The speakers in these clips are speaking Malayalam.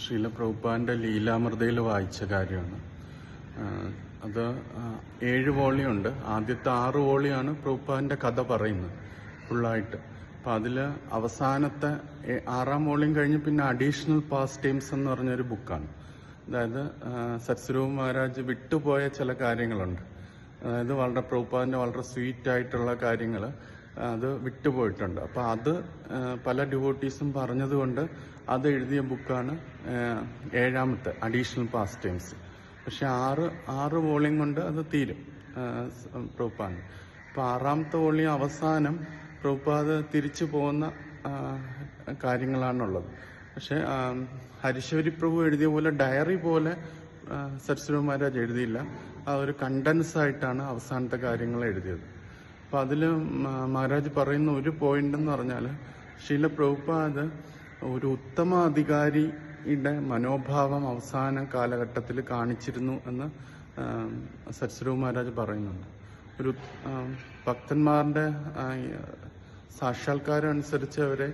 ശ്രീല പ്രഭുപ്പാന്റെ ലീലാമൃതയിൽ വായിച്ച കാര്യമാണ്. അത് ഏഴ് വോളിയുണ്ട്. ആദ്യത്തെ ആറ് വോളിയാണ് പ്രഭുപ്പാന്റെ കഥ പറയുന്നത് ഫുള്ളായിട്ട്. അപ്പം അതിൽ അവസാനത്തെ ആറാം വോളിയും കഴിഞ്ഞ് പിന്നെ അഡീഷണൽ പാസ് ടൈംസ് എന്ന് പറഞ്ഞൊരു ബുക്കാണ്. അതായത് സത്സ്വരൂപ് മഹാരാജ് വിട്ടുപോയ ചില കാര്യങ്ങളുണ്ട്. അതായത് വളരെ പ്രഭുപാദിന്റെ വളരെ സ്വീറ്റ് ആയിട്ടുള്ള കാര്യങ്ങൾ അത് വിട്ടുപോയിട്ടുണ്ട്. അപ്പൊ അത് പല ഡിവോട്ടീസും പറഞ്ഞതുകൊണ്ട് അത് എഴുതിയ ബുക്കാണ് ഏഴാമത്തെ അഡീഷണൽ പാസ് ടൈംസ് പക്ഷെ ആറ് ആറ് വോളിയം കൊണ്ട് അത് തീരും പ്രൂപ്പാൻ അപ്പൊ ആറാമത്തെ വോളിയം അവസാനം പ്രൂപ്പാത് തിരിച്ചു പോകുന്ന കാര്യങ്ങളാണുള്ളത്. പക്ഷെ ഹരിശവരി പ്രഭു എഴുതിയ പോലെ ഡയറി പോലെ സരസ്വതി മഹാരാജ് എഴുതിയില്ല. ആ ഒരു കണ്ടൻസ് ആയിട്ടാണ് അവസാനത്തെ കാര്യങ്ങൾ എഴുതിയത്. അപ്പൊ അതിൽ മഹാരാജ് പറയുന്ന ഒരു പോയിന്റ് എന്ന് പറഞ്ഞാൽ ശീല പ്രഭുപാദ് ഒരു ഉത്തമ അധികാരിയുടെ മനോഭാവം അവസാന കാലഘട്ടത്തിൽ കാണിച്ചിരുന്നു എന്ന് സത്സരവ് മഹാരാജ് പറയുന്നുണ്ട്. ഒരു ഭക്തന്മാരുടെ സാക്ഷാത്കാരം അനുസരിച്ച് അവരെ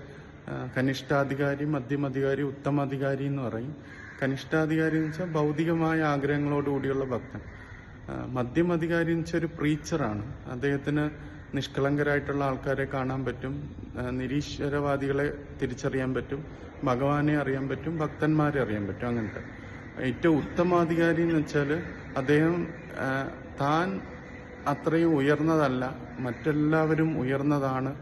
കനിഷ്ഠാധികാരി മധ്യമധികാരി ഉത്തമാധികാരി എന്ന് പറയും. കനിഷ്ഠാധികാരി എന്ന് വെച്ചാൽ ഭൗതികമായ ആഗ്രഹങ്ങളോടുകൂടിയുള്ള ഭക്തൻ. മധ്യമധികാരി എന്ന് വെച്ചാൽ ഒരു പ്രീച്ചറാണ് അദ്ദേഹത്തിന് നിഷ്കളങ്കരായിട്ടുള്ള ആൾക്കാരെ കാണാൻ പറ്റും നിരീശ്വരവാദികളെ തിരിച്ചറിയാൻ പറ്റും ഭഗവാനെ അറിയാൻ പറ്റും ഭക്തന്മാരെ അറിയാൻ പറ്റും അങ്ങനത്തെ. ഏറ്റവും ഉത്തമാധികാരി എന്ന് വെച്ചാൽ അദ്ദേഹം താൻ അത്രയും ഉയർന്നതല്ല മറ്റെല്ലാവരും ഉയർന്നതാണ്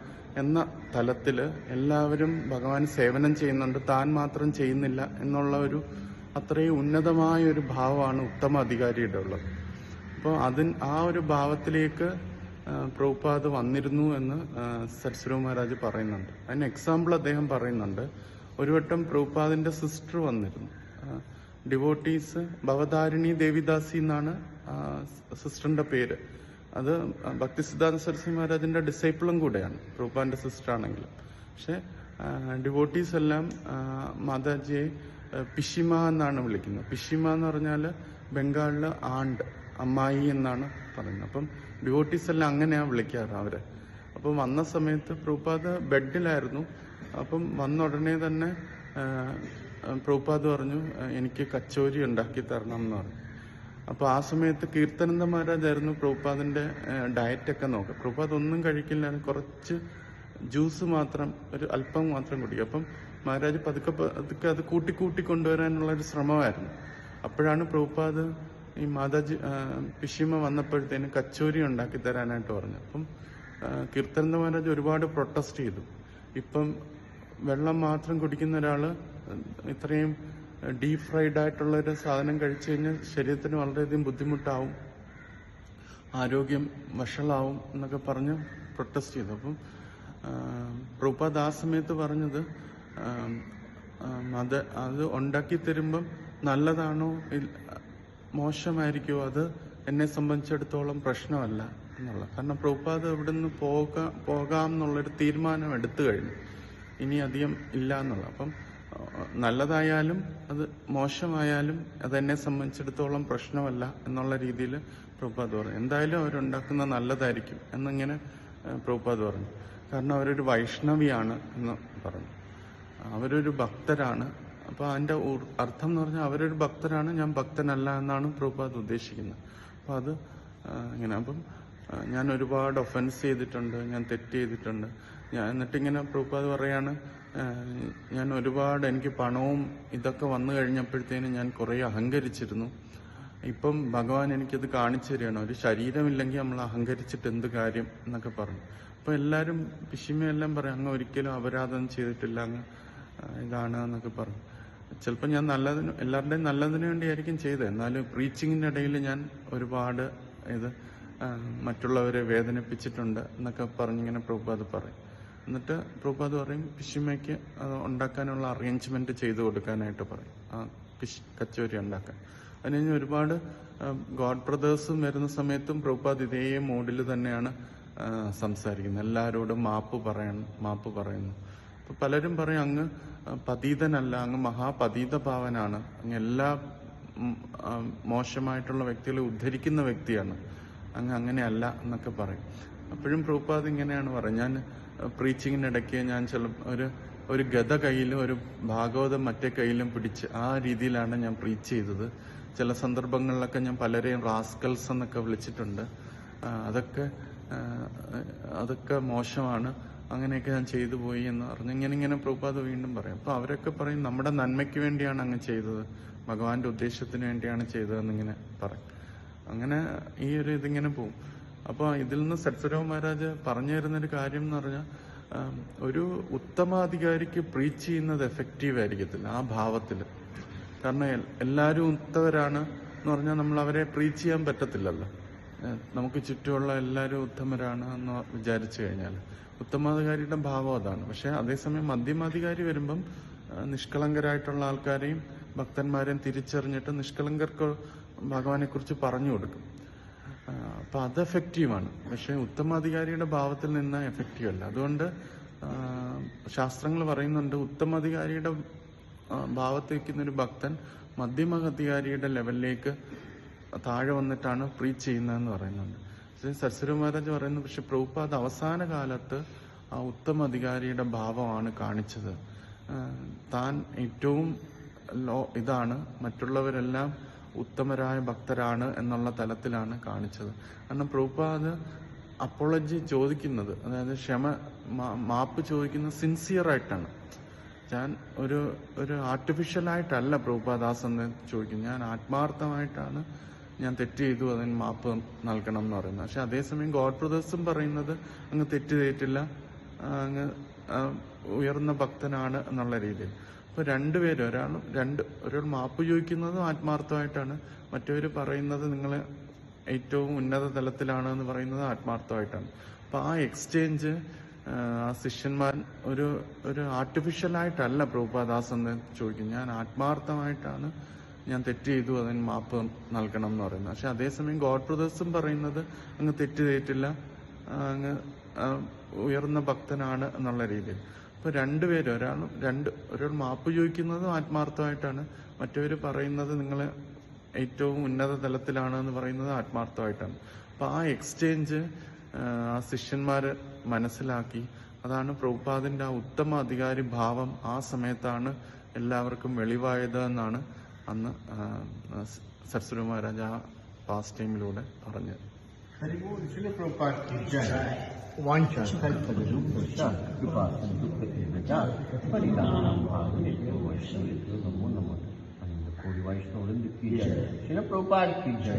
എന്ന തലത്തിൽ എല്ലാവരും ഭഗവാൻ സേവനം ചെയ്യുന്നുണ്ട് താൻ മാത്രം ചെയ്യുന്നില്ല എന്നുള്ള ഒരു അത്രയും ഉന്നതമായ ഒരു ഭാവമാണ് ഉത്തമ അധികാരിയുടെ ഉള്ളത്. അപ്പോൾ അതിന് ആ ഒരു ഭാവത്തിലേക്ക് പ്രഭുപാദ് വന്നിരുന്നു എന്ന് ആ, മഹാരാജ് പറയുന്നുണ്ട്. അതിന് എക്സാമ്പിൾ അദ്ദേഹം പറയുന്നുണ്ട്. ഒരു വട്ടം പ്രഭുപാദിന്റെ സിസ്റ്റർ വന്നിരുന്നു. ഡിവോട്ടീസ് ഭവതാരിണി ദേവിദാസി എന്നാണ് സിസ്റ്ററിന്റെ പേര്. അത് ഭക്തി സിദ്ധാന്ത സരസ്വതി മഹാരാജിന്റെ ഡിസൈപ്പിളും കൂടെയാണ് പ്രഭുപാദിന്റെ സിസ്റ്റർ ആണെങ്കിലും. പക്ഷെ ഡിവോട്ടീസ് എല്ലാം മാതാജിയെ പിഷിമ എന്നാണ് വിളിക്കുന്നത്. പിഷിമ എന്ന് പറഞ്ഞാൽ ബംഗാളിലെ ആണ്ട് അമ്മായി എന്നാണ് പറയുന്നത്. അപ്പം ഡിവോട്ടീസ് എല്ലാം അങ്ങനെയാണ് വിളിക്കാറ് അവരെ. അപ്പം വന്ന സമയത്ത് പ്രൂപ്പാദ് ബെഡിലായിരുന്നു. അപ്പം വന്ന ഉടനെ തന്നെ പ്രൂപ്പാദ് പറഞ്ഞു എനിക്ക് കച്ചോരി ഉണ്ടാക്കി തരണം എന്ന് പറഞ്ഞു. അപ്പോൾ ആ സമയത്ത് കീർത്തനന്ദ മഹാരാജായിരുന്നു പ്രൂപ്പാദിന്റെ ഡയറ്റൊക്കെ നോക്കുക. പ്രൂപ്പാദ് ഒന്നും കഴിക്കില്ല കുറച്ച് ജ്യൂസ് മാത്രം ഒരു അല്പം മാത്രം കുടിക്കും അപ്പം മഹാരാജ് പതുക്കെ പതുക്കെ അത് കൂട്ടി കൂട്ടി കൊണ്ടുവരാനുള്ള ഒരു ശ്രമമായിരുന്നു. അപ്പോഴാണ് പ്രഭുപാദ് ഈ മാതാജി പിഷിമ വന്നപ്പോഴത്തേന് കച്ചോരി ഉണ്ടാക്കി തരാനായിട്ട് പറഞ്ഞു. അപ്പം കീർത്തനന്ദ മഹാരാജ് ഒരുപാട് പ്രൊട്ടസ്റ്റ് ചെയ്തു. ഇപ്പം വെള്ളം മാത്രം കുടിക്കുന്ന ഒരാൾ ഇത്രയും ഡീപ് ഫ്രൈഡ് ആയിട്ടുള്ള ഒരു സാധനം കഴിച്ചു കഴിഞ്ഞാൽ ശരീരത്തിന് വളരെയധികം ബുദ്ധിമുട്ടാവും ആരോഗ്യം വഷളാവും എന്നൊക്കെ പറഞ്ഞ് പ്രൊട്ടസ്റ്റ് ചെയ്തു. അപ്പം പ്രഭുപാദ് ആ സമയത്ത് പറഞ്ഞത് അത് അത് ഉണ്ടാക്കി തരുമ്പം നല്ലതാണോ മോശമായിരിക്കുമോ അത് എന്നെ സംബന്ധിച്ചിടത്തോളം പ്രശ്നമല്ല എന്നുള്ള കാരണം പ്രഭുപാദ് ഇവിടുന്ന് പോകാ പോകാം എന്നുള്ളൊരു തീരുമാനം എടുത്തു കഴിഞ്ഞു. ഇനി അധികം ഇല്ല എന്നുള്ള അപ്പം നല്ലതായാലും അത് മോശമായാലും അത് എന്നെ സംബന്ധിച്ചിടത്തോളം പ്രശ്നമല്ല എന്നുള്ള രീതിയിൽ പ്രഭുപാദ് പറഞ്ഞു. എന്തായാലും അവരുണ്ടാക്കുന്ന നല്ലതായിരിക്കും എന്നിങ്ങനെ പ്രഭുപാദ് പറഞ്ഞു. കാരണം അവരൊരു വൈഷ്ണവിയാണ് എന്ന് പറഞ്ഞു. അവരൊരു ഭക്തരാണ് അപ്പൊ അതിന്റെ അർത്ഥം എന്ന് പറഞ്ഞാൽ അവരൊരു ഭക്തരാണ് ഞാൻ ഭക്തനല്ല എന്നാണ് പ്രഭുപാദ് ഉദ്ദേശിക്കുന്നത്. അപ്പൊ അത് ഇങ്ങനെ അപ്പം ഞാൻ ഒരുപാട് ഒഫൻസ് ചെയ്തിട്ടുണ്ട് ഞാൻ തെറ്റ് ചെയ്തിട്ടുണ്ട്. ഞാൻ എന്നിട്ടിങ്ങനെ പ്രഭുപാദ് പറയാണ് ഞാൻ ഒരുപാട് എനിക്ക് പണവും ഇതൊക്കെ വന്നു കഴിഞ്ഞപ്പോഴത്തേനും ഞാൻ കുറെ അഹങ്കരിച്ചിരുന്നു. ഇപ്പം ഭഗവാൻ എനിക്കത് കാണിച്ചു തരികയാണ്. ഒരു ശരീരമില്ലെങ്കിൽ നമ്മൾ അഹങ്കരിച്ചിട്ട് എന്ത് കാര്യം എന്നൊക്കെ പറഞ്ഞു. അപ്പൊ എല്ലാരും പിശിമയെല്ലാം പറയും അങ്ങ് ഒരിക്കലും അപരാധം ചെയ്തിട്ടില്ല അങ്ങ് ഇതാണ് എന്നൊക്കെ പറഞ്ഞു. ചിലപ്പോൾ ഞാൻ നല്ലതിന് എല്ലാവരുടെയും നല്ലതിന് വേണ്ടിയായിരിക്കും ചെയ്തത്. എന്നാലും പ്രീച്ചിങ്ങിന്റെ ഇടയിൽ ഞാൻ ഒരുപാട് ഇത് മറ്റുള്ളവരെ വേദനിപ്പിച്ചിട്ടുണ്ട് എന്നൊക്കെ പറഞ്ഞിങ്ങനെ പ്രഭുപാദ് പറയും. എന്നിട്ട് പ്രഭുപാദ് പറയും പിശുമയ്ക്ക് അത് ഉണ്ടാക്കാനുള്ള അറേഞ്ച്മെന്റ് ചെയ്തു കൊടുക്കാനായിട്ട് പറയും. ആ പിശ് കച്ചോരി ഉണ്ടാക്കാൻ. അതിന് ഒരുപാട് ഗോഡ് ബ്രദേഴ്സും വരുന്ന സമയത്തും പ്രഭുപാദ് ഇതേ മോഡിൽ തന്നെയാണ് സംസാരിക്കുന്നത്. എല്ലാവരോടും മാപ്പ് പറയണം മാപ്പ് പറയുന്നു. പലരും പറയും അങ്ങ് പതീതനല്ല അങ്ങ് മഹാപതീത ഭാവനാണ് അങ്ങ് എല്ലാ മോശമായിട്ടുള്ള വ്യക്തികളെ ഉദ്ധരിക്കുന്ന വ്യക്തിയാണ്. അങ്ങ് അങ്ങനെയല്ല എന്നൊക്കെ പറയും. അപ്പോഴും പ്രൂപ്പാദ് ഇങ്ങനെയാണ് പറയുന്നത്. ഞാൻ പ്രീച്ചിങ്ങിനിടയ്ക്ക് ഞാൻ ചില ഒരു ഒരു ഗത കയ്യിലും ഒരു ഭാഗവതം മറ്റേ കയ്യിലും പിടിച്ച് ആ രീതിയിലാണ് ഞാൻ പ്രീച്ച് ചെയ്തത്. ചില സന്ദർഭങ്ങളിലൊക്കെ ഞാൻ പലരെയും റാസ്കൽസ് എന്നൊക്കെ വിളിച്ചിട്ടുണ്ട്. അതൊക്കെ അതൊക്കെ മോശമാണ്. അങ്ങനെയൊക്കെ ഞാൻ ചെയ്തു പോയി എന്ന് പറഞ്ഞു ഇങ്ങനെ ഇങ്ങനെ പ്രഭുപാദ് വീണ്ടും പറയും. അപ്പോൾ അവരൊക്കെ പറയും നമ്മുടെ നന്മയ്ക്ക് വേണ്ടിയാണ് അങ്ങ് ചെയ്തത്. ഭഗവാന്റെ ഉദ്ദേശത്തിന് വേണ്ടിയാണ് ചെയ്തതെന്ന് ഇങ്ങനെ പറയും. അങ്ങനെ ഈ ഒരു ഇതിങ്ങനെ പോവും. അപ്പോൾ ഇതിൽ നിന്ന് സത്സരവ് മഹാരാജ് പറഞ്ഞു തരുന്നൊരു കാര്യം എന്ന് പറഞ്ഞാൽ ഒരു ഉത്തമാധികാരിക്ക് പ്രീച്ച് ചെയ്യുന്നത് എഫക്റ്റീവ് ആയിരിക്കത്തില്ല ആ ഭാവത്തിൽ കാരണം എല്ലാവരും ഉത്തവരാണ് എന്ന് പറഞ്ഞാൽ നമ്മൾ അവരെ പ്രീച്ച് ചെയ്യാൻ പറ്റത്തില്ലല്ലോ. നമുക്ക് ചുറ്റുമുള്ള എല്ലാവരും ഉത്തമരാണ് എന്ന് വിചാരിച്ചു കഴിഞ്ഞാൽ ഉത്തമാധികാരിയുടെ ഭാവം അതാണ്. പക്ഷെ അതേസമയം മധ്യമാധികാരി വരുമ്പം നിഷ്കളങ്കരായിട്ടുള്ള ആൾക്കാരെയും ഭക്തന്മാരെയും തിരിച്ചറിഞ്ഞിട്ട് നിഷ്കളങ്കർക്ക് ഭഗവാനെ കുറിച്ച് പറഞ്ഞു കൊടുക്കും. അപ്പൊ അത് എഫക്റ്റീവാണ് പക്ഷെ ഉത്തമാധികാരിയുടെ ഭാവത്തിൽ നിന്ന് എഫക്റ്റീവ് അല്ല. അതുകൊണ്ട് ശാസ്ത്രങ്ങൾ പറയുന്നുണ്ട് ഉത്തമാധികാരിയുടെ ആഹ് ഭാവത്ത് നിൽക്കുന്ന ഒരു ഭക്തൻ മധ്യമധികാരിയുടെ ലെവലിലേക്ക് താഴെ വന്നിട്ടാണ് പ്രീച്ച് ചെയ്യുന്നതെന്ന് പറയുന്നുണ്ട്. പക്ഷേ സരസ്വതി മഹാരാജ് പറയുന്നു പക്ഷെ പ്രഭുപാദ് അവസാന കാലത്ത് ആ ഉത്തമ അധികാരിയുടെ ഭാവമാണ് കാണിച്ചത്. താൻ ഏറ്റവും ലോ ഇതാണ് മറ്റുള്ളവരെല്ലാം ഉത്തമരായ ഭക്തരാണ് എന്നുള്ള തലത്തിലാണ് കാണിച്ചത്. കാരണം പ്രഭുപാദ് അപ്പോളജി ചോദിക്കുന്നത് അതായത് ക്ഷമ മാപ്പ് ചോദിക്കുന്നത് സിൻസിയറായിട്ടാണ് ഞാൻ ഒരു ഒരു ആർട്ടിഫിഷ്യൽ ആയിട്ടല്ല പ്രഭുപാദാസ് എന്ന് ചോദിക്കുന്നത്. ഞാൻ ആത്മാർത്ഥമായിട്ടാണ് ഞാൻ തെറ്റ് ചെയ്തു അതിന് മാപ്പ് നൽകണം എന്ന് പറയുന്നത്. പക്ഷെ അതേസമയം ഗോഡ് ബ്രദേഴ്സും പറയുന്നത് അങ്ങ് തെറ്റ് ചെയ്തിട്ടില്ല അങ്ങ് ഉയർന്ന ഭക്തനാണ് എന്നുള്ള രീതിയിൽ. അപ്പോൾ രണ്ടുപേരും ഒരാൾ രണ്ട് ഒരാൾ മാപ്പ് ചോദിക്കുന്നതും ആത്മാർത്ഥമായിട്ടാണ് മറ്റവർ പറയുന്നത് നിങ്ങൾ ഏറ്റവും ഉന്നത തലത്തിലാണ് എന്ന് പറയുന്നത് ആത്മാർത്ഥമായിട്ടാണ്. അപ്പൊ ആ എക്സ്ചേഞ്ച് ആ ശിഷ്യന്മാർ ഒരു ഒരു ആർട്ടിഫിഷ്യലായിട്ടല്ല പ്രഭുപാദാസ് എന്ന് ചോദിക്കും ഞാൻ ആത്മാർത്ഥമായിട്ടാണ് ഞാൻ തെറ്റ് ചെയ്തു അതിന് മാപ്പ് നൽകണം എന്ന് പറയുന്നത്. പക്ഷെ അതേസമയം ഗോഡ് ബ്രദേഴ്സും പറയുന്നത് അങ്ങ് തെറ്റ് ചെയ്തിട്ടില്ല അങ്ങ് ഉയർന്ന ഭക്തനാണ് എന്നുള്ള രീതിയിൽ. അപ്പൊ രണ്ടുപേരും ഒരാൾ രണ്ട് ഒരാൾ മാപ്പ് ചോദിക്കുന്നതും ആത്മാർത്ഥമായിട്ടാണ് മറ്റവർ പറയുന്നത് നിങ്ങൾ ഏറ്റവും ഉന്നത തലത്തിലാണ് എന്ന് പറയുന്നത് ആത്മാർത്ഥമായിട്ടാണ്. അപ്പൊ ആ എക്സ്ചേഞ്ച് ആ ശിഷ്യന്മാര് മനസ്സിലാക്കി അതാണ് പ്രഭുപാദിന്റെ ആ ഉത്തമ അധികാരി ഭാവം ആ സമയത്താണ് എല്ലാവർക്കും വെളിവായത് എന്നാണ് അന്ന് സരസ്വതി മഹാരാജ് ആ പാസ് ടൈമിലൂടെ പറഞ്ഞത്. വൈഷ്ണവരും ശില പ്രഭുപാട് ജയ